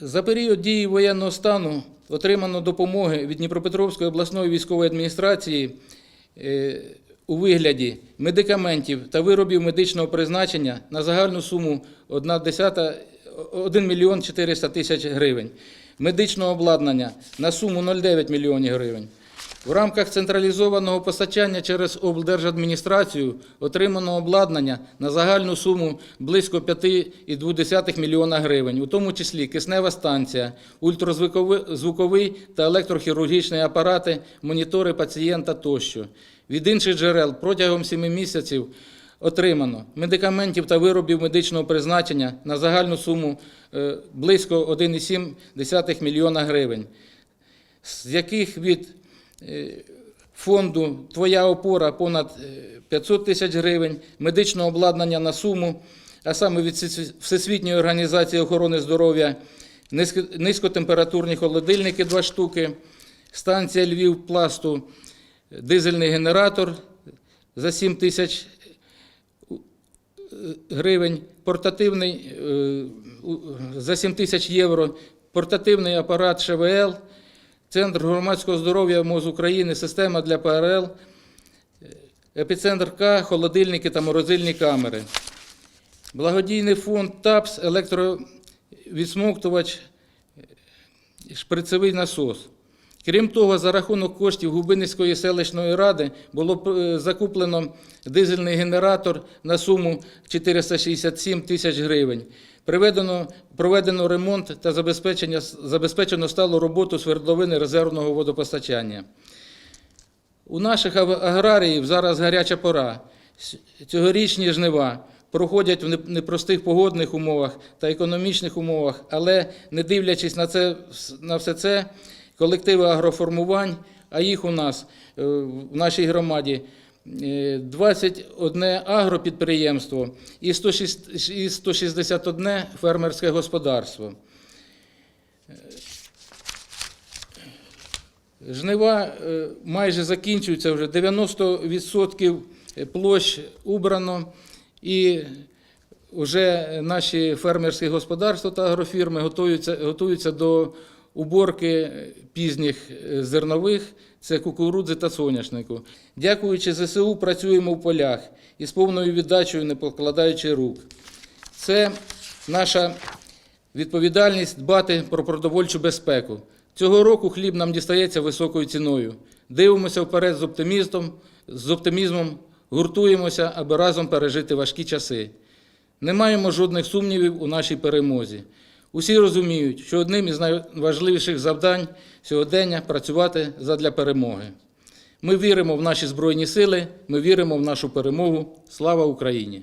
За період дії воєнного стану отримано допомоги від Дніпропетровської обласної військової адміністрації е, у вигляді медикаментів та виробів медичного призначення на загальну суму 1 мільйон 400 тисяч гривень, медичного обладнання на суму 0,9 мільйонів гривень. В рамках централізованого постачання через облдержадміністрацію отримано обладнання на загальну суму близько 5,2 мільйона гривень, у тому числі киснева станція, ультразвуковий та електрохірургічні апарати, монітори пацієнта тощо. Від інших джерел протягом 7 місяців отримано медикаментів та виробів медичного призначення на загальну суму е, близько 1,7 мільйона гривень, з яких від фонду Твоя опора понад е, 500 тисяч гривень, медичного обладнання на суму, а саме від Всесвітньої організації охорони здоров'я, низькотемпературні холодильники 2 штуки, станція Львів пласту, дизельний генератор за 7 тисяч гривень, портативний е, за 7 тисяч євро, портативний апарат ШВЛ, Центр громадського здоров'я МОЗ України, система для ПРЛ, епіцентр К, холодильники та морозильні камери. Благодійний фонд ТАПС, електровідсмоктувач, шприцевий насос. Крім того, за рахунок коштів Губинницької селищної ради було е, закуплено дизельний генератор на суму 467 тисяч гривень. Приведено, проведено ремонт та забезпечення, забезпечено сталу роботу свердловини резервного водопостачання. У наших аграріїв зараз гаряча пора. Цьогорічні жнива проходять в непростих погодних умовах та економічних умовах, але не дивлячись на, це, на все це, колективи агроформувань, а їх у нас е, в нашій громаді е, 21 агропідприємство і 161 фермерське господарство. Жнива е, майже закінчуються вже 90% площ убрано, і вже наші фермерські господарства та агрофірми готуються, готуються до уборки пізніх е, зернових, це кукурудзи та соняшнику. Дякуючи ЗСУ, працюємо в полях із повною віддачею, не покладаючи рук. Це наша відповідальність дбати про продовольчу безпеку. Цього року хліб нам дістається високою ціною. Дивимося вперед з оптимізмом, з оптимізмом, гуртуємося, аби разом пережити важкі часи. Не маємо жодних сумнівів у нашій перемозі. Усі розуміють, що одним із найважливіших завдань сьогодення працювати задля перемоги. Ми віримо в наші Збройні сили, ми віримо в нашу перемогу. Слава Україні!